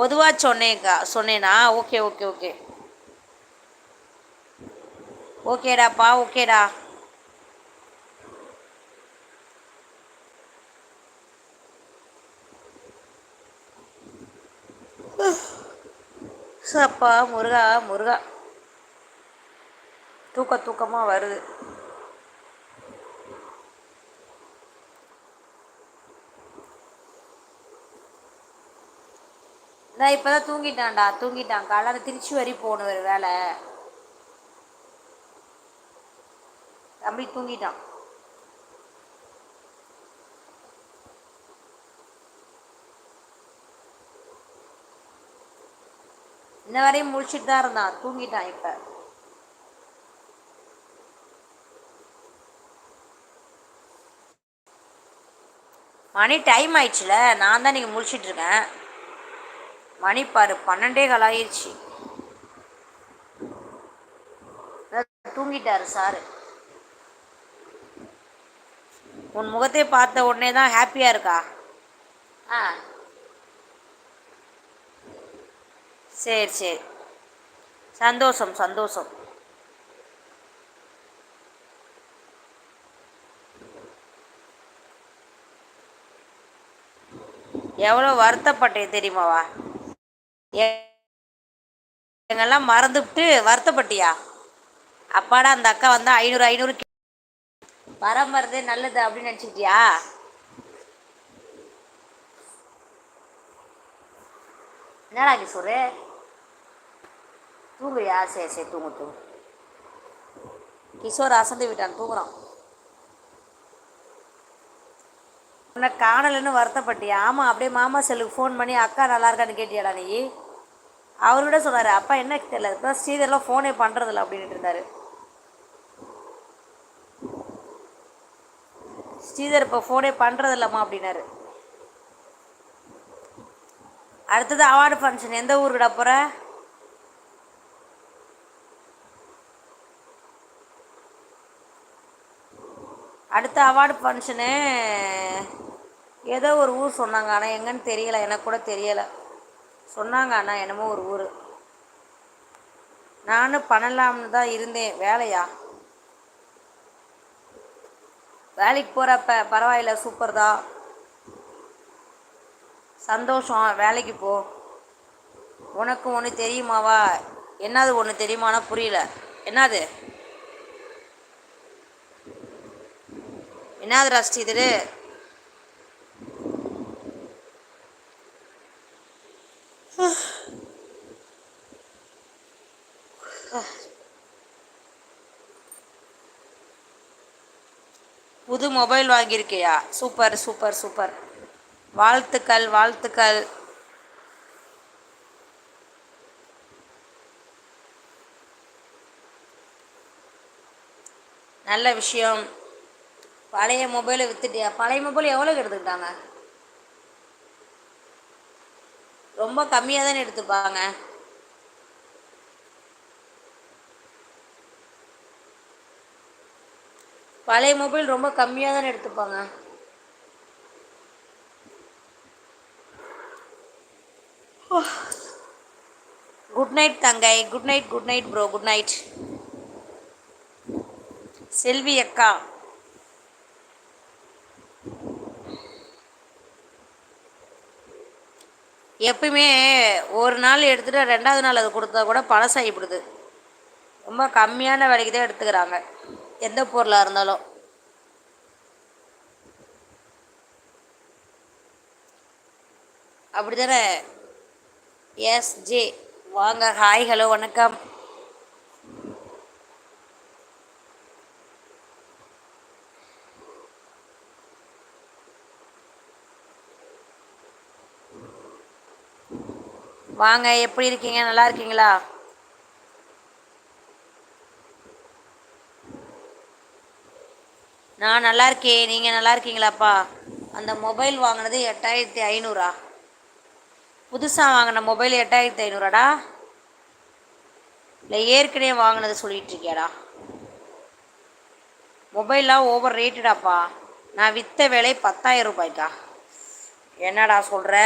பொதுவாக சொன்னேக்கா சொன்னேனா? Okay okay okay. ஓகேடாப்பா ஓகேடா. அப்பா முருகா முருகா. தூக்க தூக்கமாக வருது. நான் இப்போ தான் தூங்கிட்டான்டா தூங்கிட்டான். காலையில் திருச்சி வரி போகணும் ஒரு வேலை. தம்பி தூங்கிட்டான். இன்ன வரையும் முழிச்சிட்டு தான் இருந்தான். தூங்கிட்டான் இப்போ. மணி டைம் ஆயிடுச்சுல. நான் தான் நீங்கள் முழிச்சிட்டு இருக்கேன். மணி பாரு பன்னெண்டே கால் ஆயிடுச்சு தூங்கிட்டாரு சாரு. உன் முகத்தை பார்த்த உடனே தான் ஹாப்பியாக இருக்கா? ஆ. சரி சரி. சந்தோஷம் சந்தோஷம். எவ்வளோ வருத்தப்பட்டேன் தெரியுமாவா? எங்கெல்லாம் மறந்துவிட்டு வருத்தப்பட்டியா? அப்பாடா அந்த அக்கா வந்து ஐநூறு ஐநூறு வரம் வருது நல்லது அப்படின்னு நினச்சிக்கிட்டியா? என்னடா கிஷோரு தூங்குறியா? சரி சரி தூங்கு தூங்கு. கிஷோர் அசந்து விட்டான் தூங்குறான். உன்னை காணலன்னு வருத்தப்பட்டியா? ஆமாம் அப்படியே மாமா செல்லுக்கு ஃபோன் பண்ணி அக்கா நல்லா இருக்கான்னு கேட்டியாடா நீ? அவர் கூட சொன்னார் அப்பா என்ன தெரியல இப்போ ஸ்ரீதர்லாம் ஃபோனே பண்ணுறதில்ல அப்படின்ட்டு இருந்தார். ஸ்ரீதர் இப்போ ஃபோனே பண்ணுறதில்லம்மா அப்படின்னாரு. அடுத்தது அவார்டு ஃபங்க்ஷன் எந்த ஊருக்குடா போகிற அடுத்த அவார்டு ஃபங்க்ஷனு ஏதோ ஒரு ஊர் சொன்னாங்க ஆனால் எங்கன்னு தெரியலை எனக்கு கூட தெரியலை. சொன்னாங்க அண்ணா என்னமோ ஒரு ஊர். நானும் பண்ணலாம்னு தான் இருந்தேன் வேலையா? வேலைக்கு போகிறப்ப பரவாயில்ல சூப்பர் தான். சந்தோஷம் வேலைக்கு போ. உனக்கு ஒன்று தெரியுமாவா? என்னது ஒன்று தெரியுமானா புரியல. என்னது? ரஷ்டி திரு புது மொபைல் வாங்கியிருக்கியா? Super super super. வாழ்த்துக்கள் வாழ்த்துக்கள். நல்ல விஷயம். பழைய மொபைலை வித்துட்டியா? பழைய மொபைல் எவ்வளோக்கு எடுத்துக்கிட்டாங்க? ரொம்ப கம்மியாக தானே எடுத்துப்பாங்க. பழைய மொபைல் ரொம்ப கம்மியாக தானே எடுத்துப்பாங்க. குட் நைட் தங்கை. Good night good night bro good night Selvi அக்கா. எப்பயுமே ஒரு நாள் எடுத்துகிட்டு ரெண்டாவது நாள் அது கொடுத்தா கூட பழசாகிப்படுது ரொம்ப கம்மியான விலைக்கு தான் எடுத்துக்கிறாங்க. எந்த பொருளாக இருந்தாலும். அப்படி தானே எஸ்ஜே வாங்க ஹாய் ஹலோ வணக்கம். வாங்க எப்படி இருக்கீங்க? நல்லா இருக்கீங்களா? நான் நல்லா இருக்கேன். நீங்கள் நல்லா இருக்கீங்களாப்பா? அந்த மொபைல் வாங்கினது எட்டாயிரத்தி ஐநூறா? புதுசாக வாங்கின மொபைல் எட்டாயிரத்தி ஐநூறாடா? இல்லை ஏற்கனவே வாங்கினது சொல்லிகிட்டு இருக்கியாடா? மொபைல்லாம் ஓவர் ரேட்டடாப்பா. நான் விற்ற விலை பத்தாயிரம் ரூபாய்க்கா. என்னடா சொல்கிற